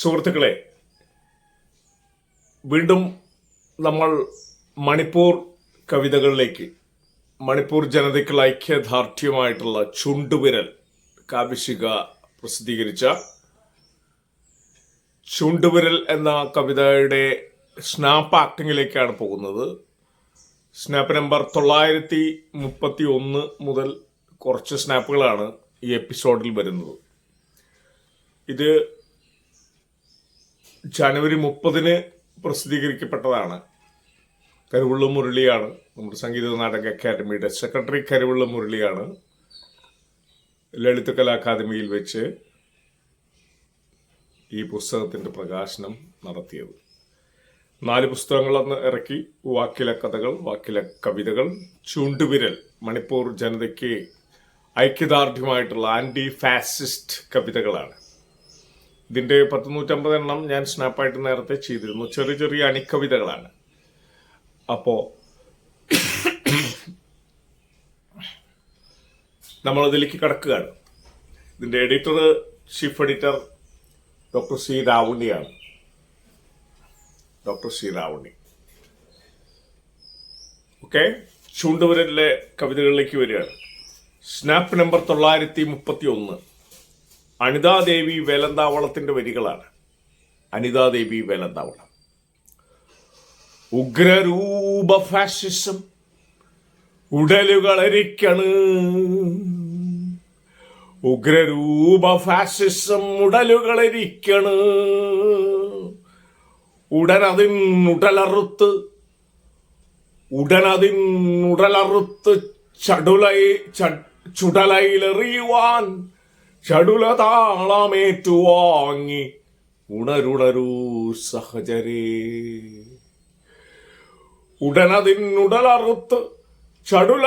സുഹൃത്തുക്കളെ വീണ്ടും നമ്മൾ മണിപ്പൂർ കവിതകളിലേക്ക് മണിപ്പൂർ ജനതയ്ക്കുള്ള ഐക്യദാർഢ്യമായിട്ടുള്ള ചുണ്ടുവിരൽ കാവ്യശിക പ്രസിദ്ധീകരിച്ച ചുണ്ടുവിരൽ എന്ന കവിതയുടെ സ്നാപ്പ് ആക്ടിങ്ങിലേക്കാണ് പോകുന്നത്. സ്നാപ്പ് നമ്പർ തൊള്ളായിരത്തി മുപ്പത്തി ഒന്ന് മുതൽ കുറച്ച് സ്നാപ്പുകളാണ് ഈ എപ്പിസോഡിൽ വരുന്നത്. ഇത് ജനുവരി മുപ്പതിന് പ്രസിദ്ധീകരിക്കപ്പെട്ടതാണ്. കരുവുള്ള മുരളിയാണ്. നമ്മുടെ സംഗീത നാടക അക്കാദമിയുടെ സെക്രട്ടറി കരുവുള്ള മുരളിയാണ്. ലളിത കലാ അക്കാദമിയിൽ വെച്ച് ഈ പുസ്തകത്തിന്റെ പ്രകാശനം നടത്തിയത്. നാല് പുസ്തകങ്ങൾ അന്ന് ഇറക്കി. വാക്കിലെ കഥകൾ വാക്കിലെ കവിതകൾ ചൂണ്ടുവിരൽ മണിപ്പൂർ ജനതയ്ക്ക് ഐക്യദാർഢ്യമായിട്ടുള്ള ആന്റി ഫാസിസ്റ്റ് കവിതകളാണ്. ഇതിന്റെ പത്ത് നൂറ്റമ്പത് എണ്ണം ഞാൻ സ്നാപ്പായിട്ട് നേരത്തെ ചെയ്തിരുന്നു. ചെറിയ ചെറിയ അണിക്കവിതകളാണ്. അപ്പോ നമ്മൾ ഇതിലേക്ക് കടക്കുകയാണ്. ഇതിന്റെ editor chief editor doctor C രാവുണ്ണിയാണ്. Doctor C Ravunni. Okay? ചൂണ്ടുവരലിലെ കവിതകളിലേക്ക് വരികയാണ്. സ്നാപ്പ് നമ്പർ തൊള്ളായിരത്തി മുപ്പത്തി ഒന്ന് അനിതാദേവി വേലന്താവളത്തിന്റെ വരികളാണ്. അനിതാദേവി വേലന്താവളം. ഉഗ്രരൂപ ഫാഷിസം ഉടലുകളരിക്കണ്. ഉഗ്രരൂപ ഫാഷിസം ഉടലുകളരിക്കണ്. ഉടനതിൻ ഉടലറുത്ത് ചടുലൈ ചുടലയിലെറിയുവാൻ ചടുല താളമേറ്റുവാങ്ങി ഉണരുണരൂ സഹചരേ. ഉടനതിന്നുടലറുത്ത് ചടുല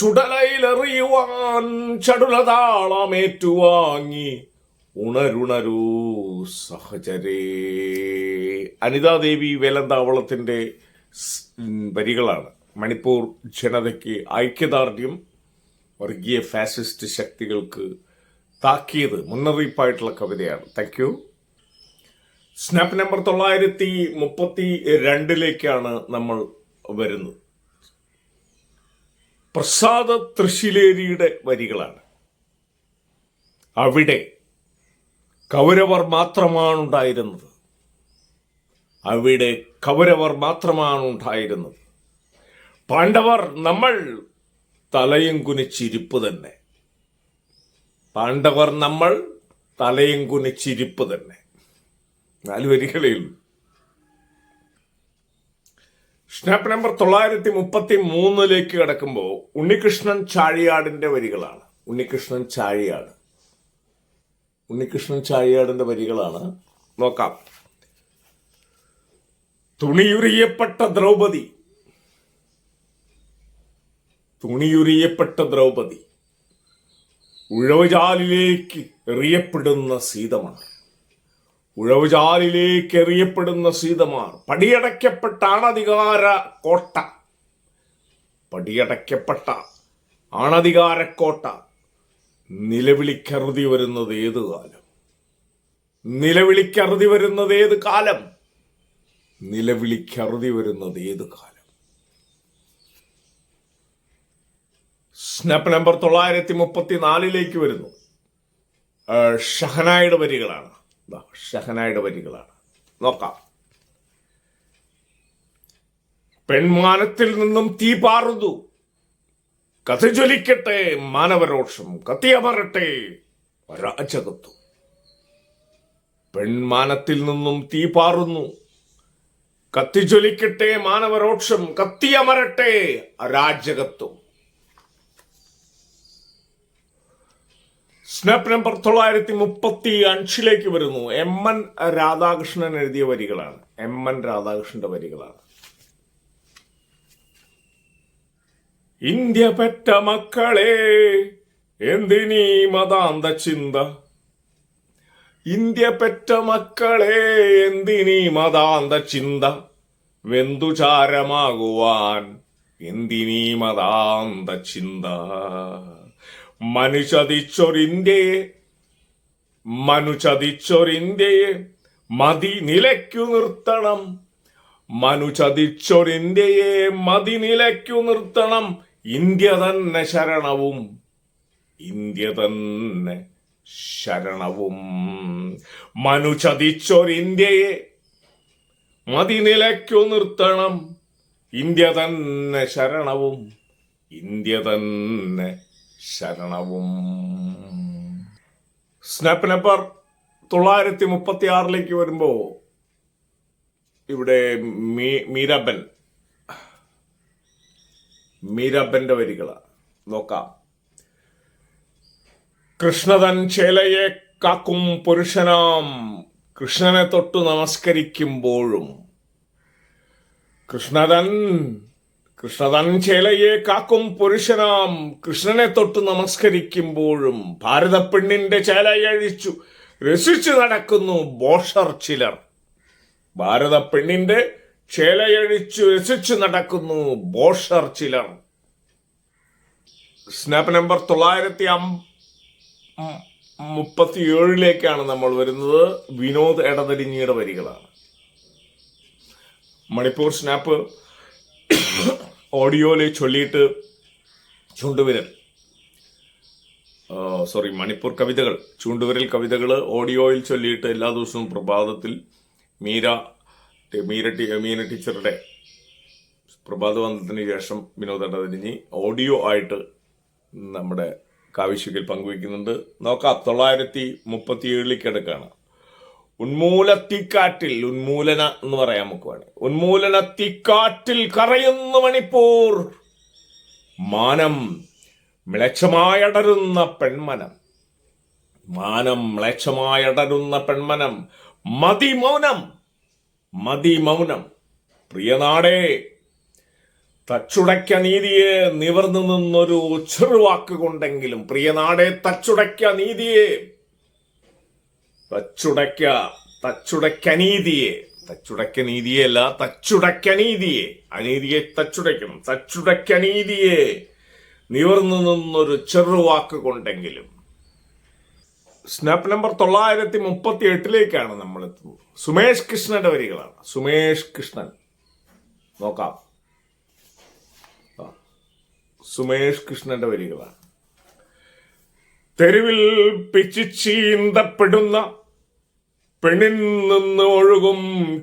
ചുടലയിലെറിയുവാൻ ചടുല താളമേറ്റുവാങ്ങി ഉണരുണരൂ സഹചരേ. അനിതാദേവി വേലന്താവളത്തിന്റെ വരികളാണ്. മണിപ്പൂർ ജനതയ്ക്ക് ഐക്യദാർഢ്യം വർഗീയ ഫാസിസ്റ്റ് ശക്തികൾക്ക് താക്കീത് മുന്നറിയിപ്പായിട്ടുള്ള കവിതയാണ്. താങ്ക് യു സ്നാപ്പ് നമ്പർ തൊള്ളായിരത്തി മുപ്പത്തി രണ്ടിലേക്കാണ് നമ്മൾ വരുന്നത്. പ്രസാദ തൃശ്ശിലേരിയുടെ വരികളാണ്. അവിടെ കൗരവർ മാത്രമാണ് ഉണ്ടായിരുന്നത് അവിടെ കൗരവർ മാത്രമാണ് ഉണ്ടായിരുന്നത് പാണ്ഡവർ നമ്മൾ തലയും കുനിച്ചിരിപ്പ് തന്നെ. പാണ്ഡവർ നമ്മൾ തലയും കുനിച്ചിരിപ്പ് തന്നെ. നാല് വരികളേ ഉള്ളൂ സ്നാപ്പ് നമ്പർ തൊള്ളായിരത്തി മുപ്പത്തി മൂന്നിലേക്ക് കിടക്കുമ്പോൾ ഉണ്ണികൃഷ്ണൻ ചാഴിയാടിന്റെ വരികളാണ്. ഉണ്ണികൃഷ്ണൻ ചാഴിയാട്. ഉണ്ണികൃഷ്ണൻ ചാഴിയാടിന്റെ വരികളാണ്. നോക്കാം. തുണിയുറിയപ്പെട്ട ദ്രൗപദി. തുണിയുറിയപ്പെട്ട ദ്രൗപദി. ഉഴവുചാലിലേക്ക് എറിയപ്പെടുന്ന സീതമാർ. ഉഴവുചാലിലേക്ക് എറിയപ്പെടുന്ന സീതമാർ. പടിയടയ്ക്കപ്പെട്ട ആണധികാര കോട്ട പടിയടയ്ക്കപ്പെട്ട ആണധികാരക്കോട്ട. നിലവിളിക്കറുതി വരുന്നത് ഏത് കാലം? നിലവിളിക്കറുതി വരുന്നത് ഏത് കാലം? നിലവിളിക്കറുതി വരുന്നത് ഏത് കാലം? സ്നാപ്പ് നമ്പർ തൊള്ളായിരത്തി മുപ്പത്തി നാലിലേക്ക് വരുന്നു ഷഹനായുടെ വരികളാണ്. ഷഹനായുടെ വരികളാണ്. നോക്കാം. പെൺമാനത്തിൽ നിന്നും തീ പാറുന്നു. കഥ ജ്വലിക്കട്ടെ മാനവരോഷം. കത്തിയമറട്ടെ രാജകത്വം പെൺമാനത്തിൽ നിന്നും തീ പാറുന്നു. കത്തിജ്വലിക്കട്ടെ മാനവരോക്ഷം കത്തിയമരട്ടെ അരാജകത്വം. സ്നാപ്പ് നമ്പർ തൊള്ളായിരത്തി മുപ്പത്തി അഞ്ചിലേക്ക് വരുന്നു. എം എൻ രാധാകൃഷ്ണൻ എഴുതിയ വരികളാണ്. എം എൻ രാധാകൃഷ്ണന്റെ വരികളാണ്. ഇന്ത്യ പെറ്റ മക്കളെ എന്തിനീ മതാന്ത ചിന്ത? ഇന്ത്യ പെറ്റ മക്കളെ എന്തിനീ മതാന്ത ചിന്ത? വെന്തുചാരമാകുവാൻ എന്തിനീ മതാന്ത ചിന്ത മനുചതിച്ചൊരിന്ത്യയെ മനുചതിച്ചൊരിന്ത്യയെ മതി നിലയ്ക്കു നിർത്തണം മനു ചതിച്ചൊരിന്ത്യയെ മതി നിലയ്ക്കു നിർത്തണം ഇന്ത്യ തന്നെ ശരണവും. ഇന്ത്യ തന്നെ ശരണവും. മനു ചതിച്ചൊരിന്ത്യയെ മതി നിലയ്ക്കു നിർത്തണം ഇന്ത്യ തന്നെ ശരണവും. ഇന്ത്യ തന്നെ ശരണവും. സ്നാപ്പ് നമ്പർ തൊള്ളായിരത്തി മുപ്പത്തി ആറിലേക്ക് വരുമ്പോ ഇവിടെ മീ- മീരാബൻ മീരാബന്റെ വരികളാണ് നോക്കാം. കൃഷ്ണതൻ ചേലയെ കാക്കും പുരുഷനാം. കൃഷ്ണനെ തൊട്ടു നമസ്കരിക്കുമ്പോഴും കൃഷ്ണതൻ കൃഷ്ണതൻ ചേലയെ കാക്കും പുരുഷനാം. കൃഷ്ണനെ തൊട്ട് നമസ്കരിക്കുമ്പോഴും ഭാരതപ്പെണ്ണിന്റെ ചേലയഴിച്ചു രസിച്ചു നടക്കുന്നു ബോഷർ ചിലർ. ഭാരതപ്പെണ്ണിന്റെ ചേലയഴിച്ചു രസിച്ചു നടക്കുന്നു ബോഷർ ചിലർ. സ്നാപ്പ് നമ്പർ തൊള്ളായിരത്തി അം മുപ്പത്തിയേഴിലേക്കാണ് നമ്മൾ വരുന്നത്. വിനോദ് എടതരിഞ്ഞിയുടെ വരികളാണ്. മണിപ്പൂർ സ്നാപ്പ് ഓഡിയോയിൽ ചൊല്ലിയിട്ട് ചുണ്ടുവിരൽ. സോറി മണിപ്പൂർ കവിതകൾ. ചൂണ്ടുവിരൽ കവിതകൾ ഓഡിയോയിൽ ചൊല്ലിയിട്ട് എല്ലാ ദിവസവും പ്രഭാതത്തിൽ മീര മീര ടീ മീന ടീച്ചറുടെ പ്രഭാതവന്ദനത്തിന് ശേഷം വിനോദ തിരിഞ്ഞ് ഓഡിയോ ആയിട്ട് നമ്മുടെ കാവിശികയിൽ പങ്കുവയ്ക്കുന്നുണ്ട്. നോക്കാം തൊള്ളായിരത്തി മുപ്പത്തി ഏഴിലേക്ക് എടുക്കാണ്. ഉന്മൂലത്തിക്കാറ്റിൽ ഉന്മൂലന എന്ന് പറയാൻ നമുക്ക് വേണേ ഉന്മൂലനത്തിക്കാറ്റിൽ കറയുന്ന മണിപ്പൂർ മാനം മ്ലേച്ഛമായടരുന്ന പെൺമനം. മാനം മ്ലേച്ഛമായടരുന്ന പെൺമനം മതി മൗനം മതി മൗനം പ്രിയനാടേ തച്ചുടയ്ക്ക നീതിയെ നിവർന്നു നിന്നൊരു ചെറുവാക്ക് കൊണ്ടെങ്കിലും പ്രിയനാടെ തച്ചുടയ്ക്ക നീതിയെ തച്ചുടയ്ക്ക തച്ചുടയ്ക്ക നീതിയെ തച്ചുടയ്ക്ക നീതിയല്ല തച്ചുടയ്ക്ക. നീതിയെ അനീതിയെ തച്ചുടയ്ക്കണം തച്ചുടയ്ക്കനീതിയെ. നിവർന്നു നിന്നൊരു ചെറുവാക്ക് കൊണ്ടെങ്കിലും. സ്നാപ്പ് നമ്പർ തൊള്ളായിരത്തി മുപ്പത്തി എട്ടിലേക്കാണ് നമ്മൾ എത്തുന്നത് സുമേഷ് കൃഷ്ണന്റെ വരികളാണ്. സുമേഷ് കൃഷ്ണൻ. നോക്കാം. സുമേഷ് കൃഷ്ണന്റെ വരികളാണ്. തെരുവിൽ പിച്ചു ചീന്തപ്പെടുന്ന പെണ്ണിൽ നിന്ന് ഒഴുകും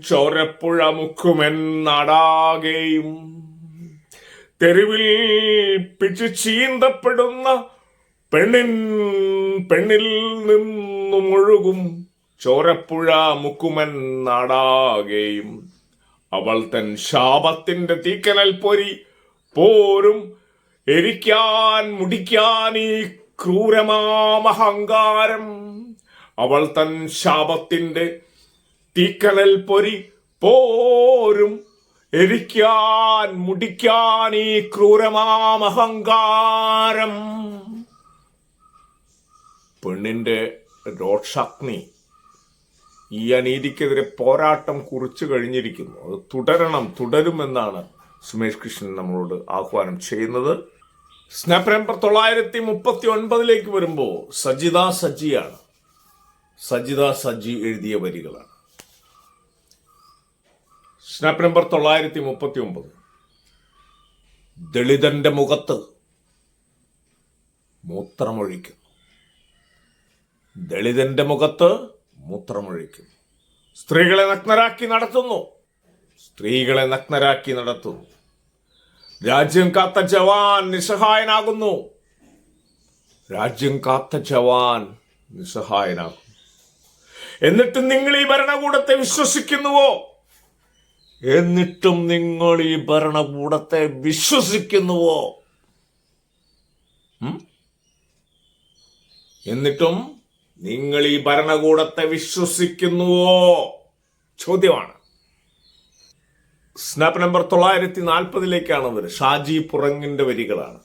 ചോരപ്പുഴ മുക്കുമെൻ നാടാകെയും തെരുവിൽ പിച്ചു ചീന്തപ്പെടുന്ന പെണ്ണിൻ പെണ്ണിൽ നിന്നും ഒഴുകും ചോരപ്പുഴ മുക്കുമൻ നാടാകെയും അവൾ തൻ ശാപത്തിന്റെ തീക്കനൽ പൊരി പോരും എരിക്കാൻ മുടിക്കാൻ ഈ ക്രൂരമാമഹങ്കാരം. അവൾ തൻ ശാപത്തിന്റെ തീക്കനൽ പൊരി പോരും. എരിക്കാൻ മുടിക്കാൻ ഈ ക്രൂരമാമഹങ്കാരം. പെണ്ണിന്റെ രോക്ഷാഗ്നി ഈ അനീതിക്കെതിരെ പോരാട്ടം കുറിച്ചു കഴിഞ്ഞിരിക്കുന്നു. അത് തുടരണം തുടരുമെന്നാണ് സുമേഷ് കൃഷ്ണൻ നമ്മളോട് ആഹ്വാനം ചെയ്യുന്നത്. സ്നാപ്പ് നമ്പർ തൊള്ളായിരത്തി മുപ്പത്തി ഒൻപതിലേക്ക് വരുമ്പോൾ സജിത സജിയാണ്. സജിത സജി എഴുതിയ വരികളാണ്. സ്നാപ്പ് നമ്പർ തൊള്ളായിരത്തി മുപ്പത്തി ഒമ്പത് ദളിതന്റെ മുഖത്ത് മൂത്രമൊഴിക്കുന്നു ദളിതന്റെ മുഖത്ത് മൂത്രമൊഴിക്കുന്നു സ്ത്രീകളെ നഗ്നരാക്കി നടത്തുന്നു. സ്ത്രീകളെ നഗ്നരാക്കി നടത്തുന്നു. രാജ്യം കാത്ത ജവാൻ നിസ്സഹായനാകുന്നു. രാജ്യം കാത്ത ജവാൻ നിസ്സഹായനാകുന്നു. എന്നിട്ടും നിങ്ങൾ ഈ ഭരണകൂടത്തെ വിശ്വസിക്കുന്നുവോ? എന്നിട്ടും നിങ്ങൾ ഈ ഭരണകൂടത്തെ വിശ്വസിക്കുന്നുവോ? എന്നിട്ടും നിങ്ങൾ ഈ ഭരണകൂടത്തെ വിശ്വസിക്കുന്നുവോ? ചോദ്യമാണ്. സ്നാപ്പ് നമ്പർ തൊള്ളായിരത്തി നാൽപ്പതിലേക്കാണ് വരുന്നത്. ഷാജി പുറങ്ങിന്റെ വരികളാണ്.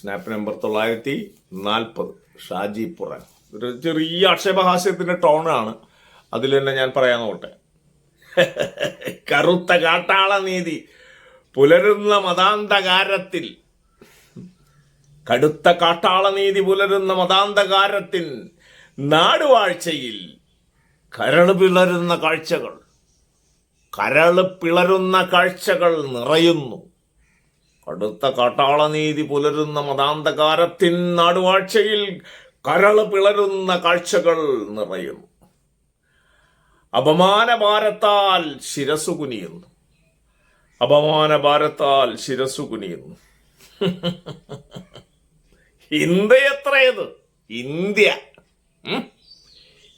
സ്നാപ്പ് നമ്പർ തൊള്ളായിരത്തി നാൽപ്പത് ഷാജി പുറങ് ഒരു ചെറിയ ആക്ഷേപഹാസ്യത്തിന്റെ ടോണാണ് അതിൽ തന്നെ ഞാൻ പറയാൻ നോട്ടെ കറുത്ത കാട്ടാള നീതി പുലരുന്ന മതാന്തകാരത്തിൽ കടുത്ത കാട്ടാള നീതി പുലരുന്ന മതാന്തകാരത്തിൽ നാടുവാഴ്ചയിൽ കരൾ പിളരുന്ന കാഴ്ചകൾ കരൾ പിളരുന്ന കാഴ്ചകൾ നിറയുന്നു. കടുത്ത കാട്ടാളനീതി പുലരുന്ന മതാന്തകാരത്തിൻ നാടുവാഴ്ചയിൽ കരൾ പിളരുന്ന കാഴ്ചകൾ നിറയുന്നു. അപമാനഭാരത്താൽ ശിരസു കുനിയുന്നു. അപമാനഭാരത്താൽ ശിരസു കുനിയുന്നു. ഇന്ത്യ എത്രയത് ഇന്ത്യ?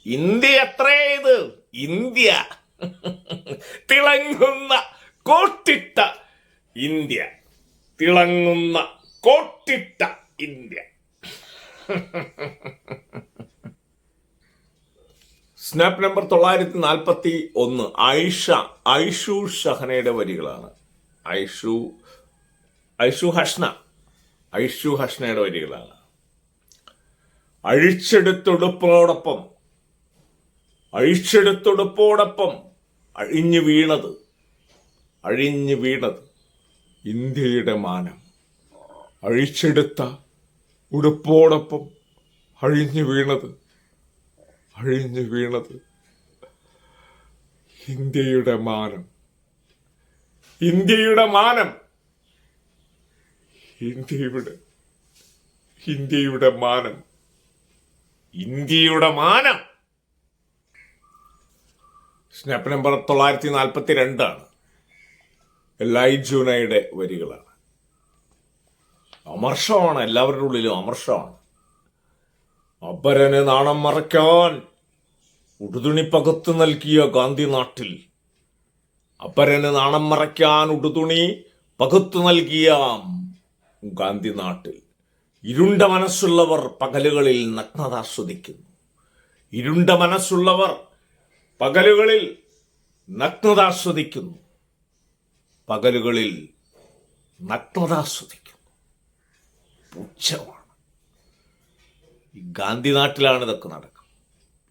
ഇന്ത്യ എത്രയത് ഇന്ത്യ. തിളങ്ങുന്ന കോട്ടിട്ട ഇന്ത്യ. തിളങ്ങുന്ന കോട്ടിട്ട ഇന്ത്യ. സ്നാപ്പ് നമ്പർ തൊള്ളായിരത്തി നാൽപ്പത്തി ഒന്ന് ഐഷ ഐഷു ഷഹനയുടെ വരികളാണ്. ഐഷു ഐഷു ഹഷ്ന ഐഷു ഹഷ്നയുടെ വരികളാണ്. അഴിച്ചെടുത്തൊടുപ്പോടൊപ്പം അഴിച്ചെടുത്തൊടുപ്പോടൊപ്പം അഴിഞ്ഞു വീണത് അഴിഞ്ഞു വീണത് ഇന്ത്യയുടെ മാനം. അഴിച്ചെടുത്ത ഉടുപ്പോടൊപ്പം അഴിഞ്ഞു വീണത് അഴിഞ്ഞു വീണത്. ഇന്ത്യയുടെ മാനം. ഇന്ത്യയുടെ മാനം. ഇന്ത്യയുടെ ഇന്ത്യയുടെ മാനം. ഇന്ത്യയുടെ മാനം. സ്നാപ്പ് നമ്പർ തൊള്ളായിരത്തി നാൽപ്പത്തി രണ്ടാണ് ലൈജൂനയുടെ വരികളാണ്. അമർഷമാണ് എല്ലാവരുടെ ഉള്ളിലും അമർഷമാണ്. അപരന് നാണം മറയ്ക്കാൻ ഉടുതുണി പകത്തു നൽകിയ ഗാന്ധി നാട്ടിൽ. അപരന് നാണം മറയ്ക്കാൻ ഉടുതുണി പകത്തു നൽകിയ ഗാന്ധി നാട്ടിൽ. ഇരുണ്ട മനസ്സുള്ളവർ പകലുകളിൽ നഗ്നത ആസ്വദിക്കുന്നു. ഇരുണ്ട മനസ്സുള്ളവർ പകലുകളിൽ നഗ്നത ആസ്വദിക്കുന്നു. പകലുകളിൽ നഗ്നത ആസ്വദിക്കുന്നു. പുച്ഛമാണ് ഈ ഗാന്ധി നാട്ടിലാണ് ഇതൊക്കെ നടക്കുന്നത്.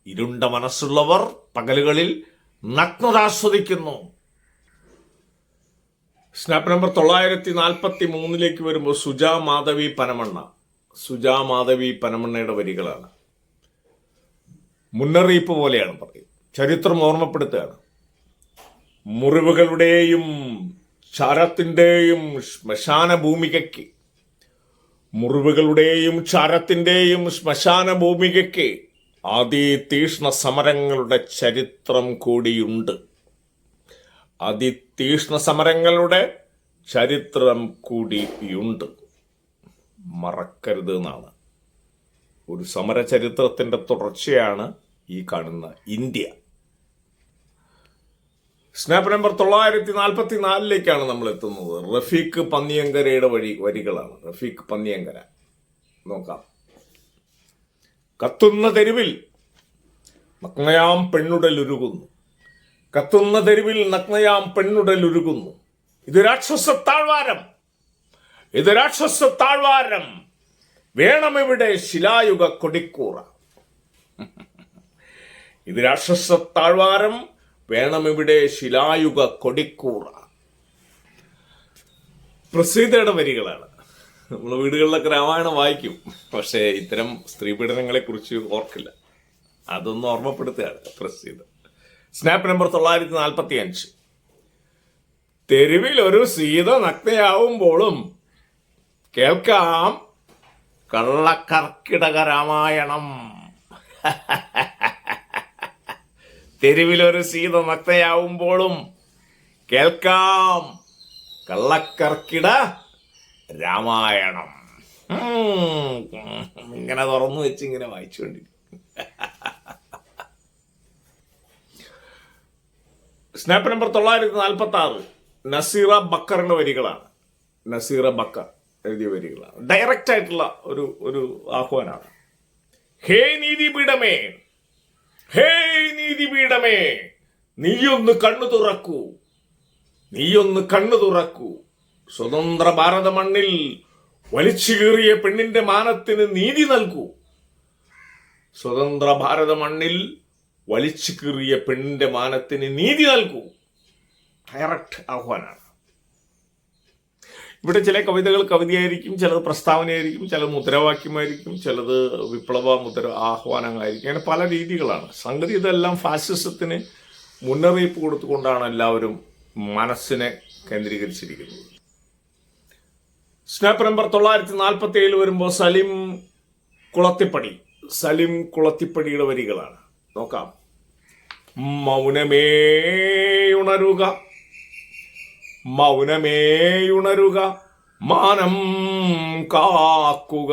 ഇരുണ്ട മനസ്സുള്ളവർ പകലുകളിൽ നഗ്നത ആസ്വദിക്കുന്നു സ്നാപ്പ് നമ്പർ തൊള്ളായിരത്തി നാൽപ്പത്തി മൂന്നിലേക്ക് വരുമ്പോൾ സുജാ മാധവി പനമണ്ണ. സുജാ മാധവി പനമണ്ണയുടെ വരികളാണ്. മുന്നറിയിപ്പ് പോലെയാണ് പറയുന്നത്. ചരിത്രം ഓർമ്മപ്പെടുത്തുകയാണ്. മുറിവുകളുടെയും ചാരത്തിന്റെയും ശ്മശാന ഭൂമികയ്ക്ക് മുറിവുകളുടെയും ക്ഷാരത്തിന്റെയും ശ്മശാന ഭൂമികയ്ക്ക് അതിതീഷ്ണ സമരങ്ങളുടെ ചരിത്രം കൂടിയുണ്ട്. അതിതീഷ്ണ സമരങ്ങളുടെ ചരിത്രം കൂടിയുണ്ട്. മറക്കരുത് എന്നാണ് ഒരു സമര തുടർച്ചയാണ് ഈ കാണുന്ന ഇന്ത്യ. സ്നാപ്പ് നമ്പർ തൊള്ളായിരത്തി നാൽപ്പത്തി നാലിലേക്കാണ് നമ്മൾ എത്തുന്നത് റഫീഖ് പന്നിയങ്കരയുടെ വഴി വരികളാണ്. റഫീഖ് പന്നിയങ്കര. നോക്കാം. കത്തുന്ന തെരുവിൽ നഗ്നയാം പെണ്ണുടലുരുകുന്നു. കത്തുന്ന തെരുവിൽ നഗ്നയാം പെണ്ണുടലുരുകുന്നു. ഇത് രാക്ഷസ താഴ്വാരം. ഇത് രാക്ഷസ താഴ്വാരം. വേണമിവിടെ ശിലായുഗ കൊടിക്കൂറ. ഇത് രാക്ഷസ താഴ്വാരം. വേണമിവിടെ ശിലായുഗ കൊടിക്കൂറ. പ്രസീതയുടെ വരികളാണ്. നമ്മൾ വീടുകളിലൊക്കെ രാമായണം വായിക്കും. പക്ഷേ ഇത്തരം സ്ത്രീപീഡനങ്ങളെ കുറിച്ച് ഓർക്കില്ല. അതൊന്നും ഓർമ്മപ്പെടുത്തുകയാണ് പ്രസീത സ്നാപ്പ് നമ്പർ തൊള്ളായിരത്തി നാൽപ്പത്തി അഞ്ച് തെരുവിൽ ഒരു സീത നഗ്നയാവുമ്പോഴും കേൾക്കാം കള്ളക്കർക്കിടക രാമായണം. തെരുവിലൊരു സീത നഗ്നയാവുമ്പോഴും കേൾക്കാം. കള്ളക്കർക്കിട രാമായണം. ഇങ്ങനെ തുറന്നു വെച്ച് ഇങ്ങനെ വായിച്ചുകൊണ്ടിരിക്കും. സ്നാപ്പ് നമ്പർ തൊള്ളായിരത്തി നാൽപ്പത്തി ആറ് നസീറ ബക്കറിന്റെ വരികളാണ്. നസീറ ബക്കർ എഴുതിയ വരികളാണ്. ഡയറക്റ്റ് ആയിട്ടുള്ള ഒരു ഒരു ആഹ്വാനാണ്. ഹേ നീതിപീഠമേ ഹേ നീതിപീഠമേ നീയൊന്ന് കണ്ണു തുറക്കൂ. നീയൊന്ന് കണ്ണു തുറക്കൂ. സ്വതന്ത്ര ഭാരത മണ്ണിൽ വലിച്ചു കീറിയ പെണ്ണിന്റെ മാനത്തിന് നീതി നൽകൂ. സ്വതന്ത്ര ഭാരത മണ്ണിൽ വലിച്ചു കീറിയ പെണ്ണിന്റെ മാനത്തിന് നീതി നൽകൂ. ഡയറക്റ്റ് ആഹ്വാനാണ്. ഇവിടെ ചില കവിതകൾ കവിതയായിരിക്കും ചിലത് പ്രസ്താവനയായിരിക്കും ചിലത് മുദ്രാവാക്യമായിരിക്കും ചിലത് വിപ്ലവ മുദ്ര ആഹ്വാനങ്ങളായിരിക്കും. അങ്ങനെ പല രീതികളാണ്. സംഗതി ഇതെല്ലാം ഫാസിസത്തിന് മുന്നറിയിപ്പ് കൊടുത്തുകൊണ്ടാണ് എല്ലാവരും മനസ്സിനെ കേന്ദ്രീകരിച്ചിരിക്കുന്നത്. സ്നാപ്പ് നമ്പർ തൊള്ളായിരത്തി നാൽപ്പത്തി ഏഴിൽ വരുമ്പോൾ സലിം കുളത്തിപ്പടി സലിം കുളത്തിപ്പടിയുടെ വരികളാണ്. നോക്കാം. മൗനമേ ഉണരുക. മൗനമേ ഉണരുക മാനം കാക്കുക.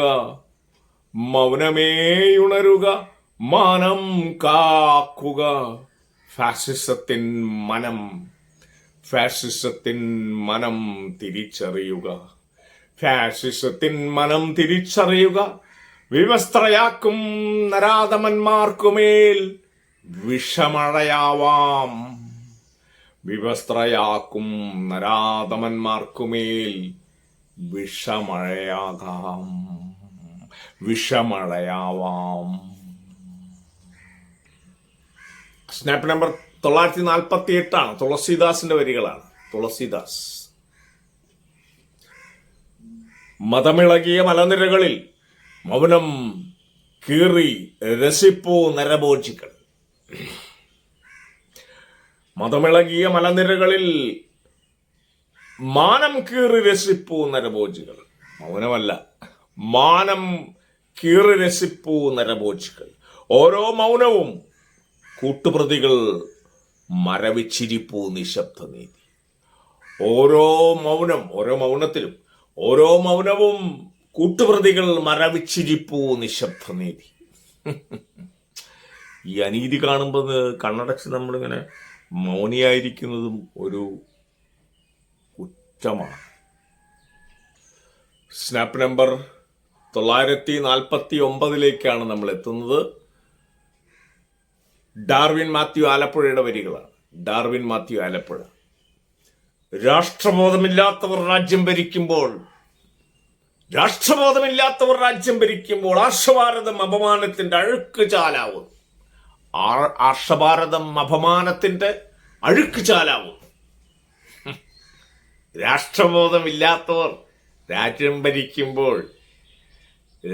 മൗനമേയുണരുക മാനം കാക്കുക. ഫാസിസത്തിൻ മനം ഫാസിസത്തിൻ മനം തിരിച്ചറിയുക. ഫാസിസത്തിൻ മനം തിരിച്ചറിയുക വിവസ്ത്രയാക്കും നരാധമന്മാർക്കുമേൽ വിഷമഴയാവാം വിവസ്ത്രയാക്കും നരാതമന്മാർക്കുമേൽ വിഷമഴയാകാം. വിഷമഴയാവാം. സ്നാപ്പ് നമ്പർ തൊള്ളായിരത്തി നാൽപ്പത്തി എട്ടാണ് തുളസീദാസിന്റെ വരികളാണ്. തുളസീദാസ്. മതമിളകിയ മലനിരകളിൽ മൗനം കീറി രസിപ്പൂ നരഭോജികൾ. മതമിളകിയ മലനിരകളിൽ മാനം കീറി രസിപ്പൂ നരഭോജികൾ. മൗനമല്ല മാനം കീറി രസിപ്പൂ നരഭോജികൾ. ഓരോ മൗനവും കൂട്ടുപ്രതികൾ മരവിച്ചിരിപ്പൂ നിശബ്ദ നീതി ഓരോ മൗനം ഓരോ മൗനത്തിലും ഓരോ മൗനവും കൂട്ടുപ്രതികൾ മരവിച്ചിരിപ്പൂ നിശബ്ദ നീതി ഈ അനീതി കാണുമ്പോൾ കണ്ണടച്ച് നമ്മളിങ്ങനെ മൗനിയായിരിക്കുന്നതും ഒരു കുറ്റമാണ്. സ്നാപ്പ് നമ്പർ തൊള്ളായിരത്തി നാൽപ്പത്തി ഒമ്പതിലേക്കാണ് നമ്മൾ എത്തുന്നത് ഡാർവിൻ മാത്യു ആലപ്പുഴയുടെ വരികളാണ്. ഡാർവിൻ മാത്യു ആലപ്പുഴ. രാഷ്ട്രബോധമില്ലാത്തവർ രാജ്യം ഭരിക്കുമ്പോൾ രാഷ്ട്രബോധമില്ലാത്തവർ രാജ്യം ഭരിക്കുമ്പോൾ ആർഷഭാരതം അപമാനത്തിന്റെ അഴുക്ക് ചാലാവും. ആർഷഭാരതം അപമാനത്തിന്റെ അഴുക്ക് ചാലാവും. രാഷ്ട്രബോധമില്ലാത്തവർ രാജ്യം ഭരിക്കുമ്പോൾ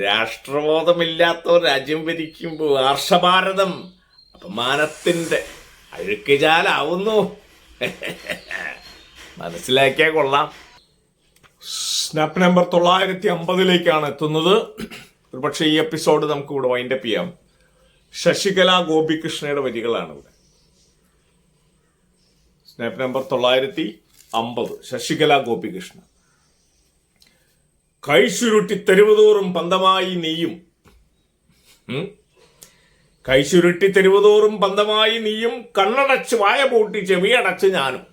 രാഷ്ട്രബോധമില്ലാത്തവർ രാജ്യം ഭരിക്കുമ്പോൾ ആർഷഭാരതം അപമാനത്തിന്റെ അഴുക്ക് ചാലാവുന്നു. മനസ്സിലാക്കിയാൽ കൊള്ളാം. സ്നാപ്പ് നമ്പർ തൊള്ളായിരത്തി അമ്പതിലേക്കാണ് എത്തുന്നത്. ഒരുപക്ഷെ ഈ എപ്പിസോഡ് നമുക്ക് ഇവിടെ വൈൻഡപ്പ് ചെയ്യാം. ശശികല ഗോപികൃഷ്ണയുടെ വരികളാണ് ഇവിടെ സ്നാപ്പ് നമ്പർ തൊള്ളായിരത്തി അമ്പത്. ശശികല ഗോപികൃഷ്ണൻ. കൈശുരുട്ടി തെരുവുതോറും പന്തമായി നീയും? കൈശുരുട്ടി തെരുവുതോറും പന്തമായി നീയും. കണ്ണടച്ച് വായ പൂട്ടി ചെവിയടച്ച് ഞാനും.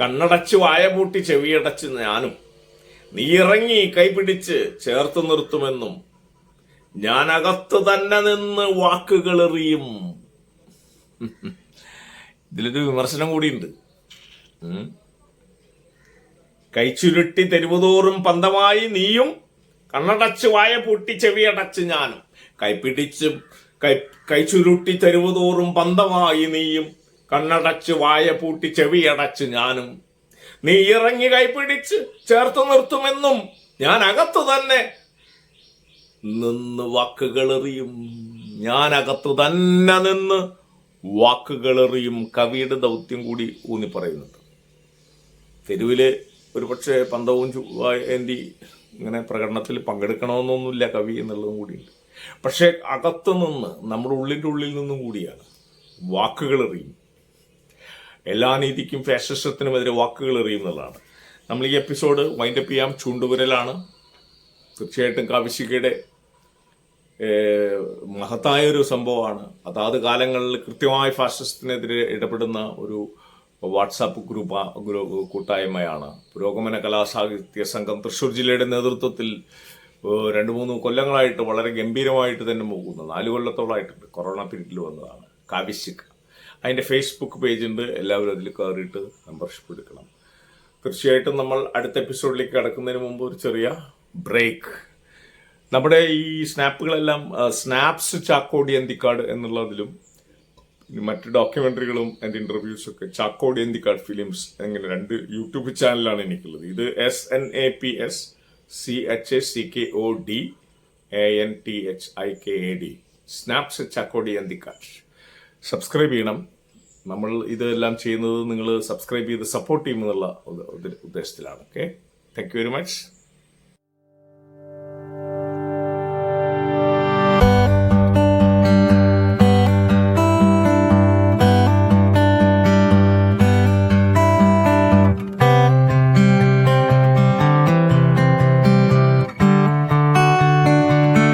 കണ്ണടച്ച് വായ പൂട്ടി ചെവിയടച്ച് ഞാനും. നീ ഇറങ്ങി കൈപിടിച്ച് ചേർത്ത് നിർത്തുമെന്നും ഞാനകത്ത് തന്നെ നിന്ന് വാക്കുകൾ എറിയും. ഇതിലൊരു വിമർശനം കൂടിയുണ്ട്. കൈച്ചുരുട്ടി തെരുവുതോറും പന്തമായി നീയും കണ്ണടച്ച് വായ പൂട്ടി ചെവിയടച്ച് ഞാനും. കൈപിടിച്ച് കൈ കൈച്ചുരുട്ടി തെരുവുതോറും പന്തമായി നീയും കണ്ണടച്ച് വായ പൂട്ടി ചെവിയടച്ച് ഞാനും. നീ ഇറങ്ങി കൈപിടിച്ച് ചേർത്ത് നിർത്തുമെന്നും ഞാൻ അകത്തു തന്നെ നിന്ന് വാക്കുകളെറിയും ഞാൻ അകത്തു തന്നെ നിന്ന് വാക്കുകളെറിയും കവിയുടെ ദൗത്യം കൂടി ഊന്നി പറയുന്നുണ്ട്. തെരുവിൽ ഒരുപക്ഷെ പന്തവും ചു- വാ- ഏന്തി ഇങ്ങനെ പ്രകടനത്തിൽ പങ്കെടുക്കണമെന്നൊന്നുമില്ല കവി എന്നുള്ളതും കൂടിയുണ്ട്. പക്ഷേ അകത്തു നിന്ന് നമ്മുടെ ഉള്ളിന്റെ ഉള്ളിൽ നിന്നും കൂടിയാണ് വാക്കുകൾ എറിയും എല്ലാ നീതിക്കും ഫാഷിസത്തിനുമെതിരെ വാക്കുകൾ എറിയും എന്നുള്ളതാണ്. നമ്മൾ ഈ എപ്പിസോഡ് വൈൻഡപ്പ് ചെയ്യാം ചൂണ്ടുവിരലാണ്. തീർച്ചയായിട്ടും കാവിശികയുടെ മഹത്തായ ഒരു സംഭവമാണ്. അതാത് കാലങ്ങളിൽ കൃത്യമായി ഫാഷിസത്തിനെതിരെ ഇടപെടുന്ന ഒരു വാട്സാപ്പ് ഗ്രൂപ്പ് ഗ്രൂ കൂട്ടായ്മയാണ്. പുരോഗമന കലാസാഹിത്യ സംഘം തൃശ്ശൂർ ജില്ലയുടെ നേതൃത്വത്തിൽ രണ്ട് മൂന്ന് കൊല്ലങ്ങളായിട്ട് വളരെ ഗംഭീരമായിട്ട് തന്നെ പോകുന്നു. നാല് കൊല്ലത്തോളമായിട്ടുണ്ട് കൊറോണ പീരീഡിൽ വന്നതാണ്. കാവിശിക്ക് അതിന്റെ ഫേസ്ബുക്ക് പേജുണ്ട് എല്ലാവരും അതിൽ കയറിയിട്ട് മെമ്പർഷിപ്പ് എടുക്കണം. തീർച്ചയായിട്ടും നമ്മൾ അടുത്ത എപ്പിസോഡിലേക്ക് കടക്കുന്നതിന് മുമ്പ് ഒരു ചെറിയ ബ്രേക്ക് നമ്മുടെ ഈ സ്നാപ്പുകളെല്ലാം സ്നാപ്സ് ചാക്കോടി അന്തിക്കാട് എന്നുള്ളതിലും മറ്റു ഡോക്യുമെന്ററികളും എന്റെ ഇന്റർവ്യൂസും ഒക്കെ ചാക്കോടി എന്തിക്കാട് ഫിലിംസ് അങ്ങനെ രണ്ട് യൂട്യൂബ് ചാനലാണ് എനിക്കുള്ളത്. ഇത് S N A P S C H A C K O D A N T H I K A D snaps ചാക്കോടി എന്തിക്കാട് subscribe ചെയ്യണം. നമ്മൾ ഇതെല്ലാം ചെയ്യുന്നത് നിങ്ങൾ സബ്സ്ക്രൈബ് ചെയ്ത് സപ്പോർട്ട് ചെയ്യുമെന്നുള്ള ഉദ്ദേശത്തിലാണ്. Okay thank you very much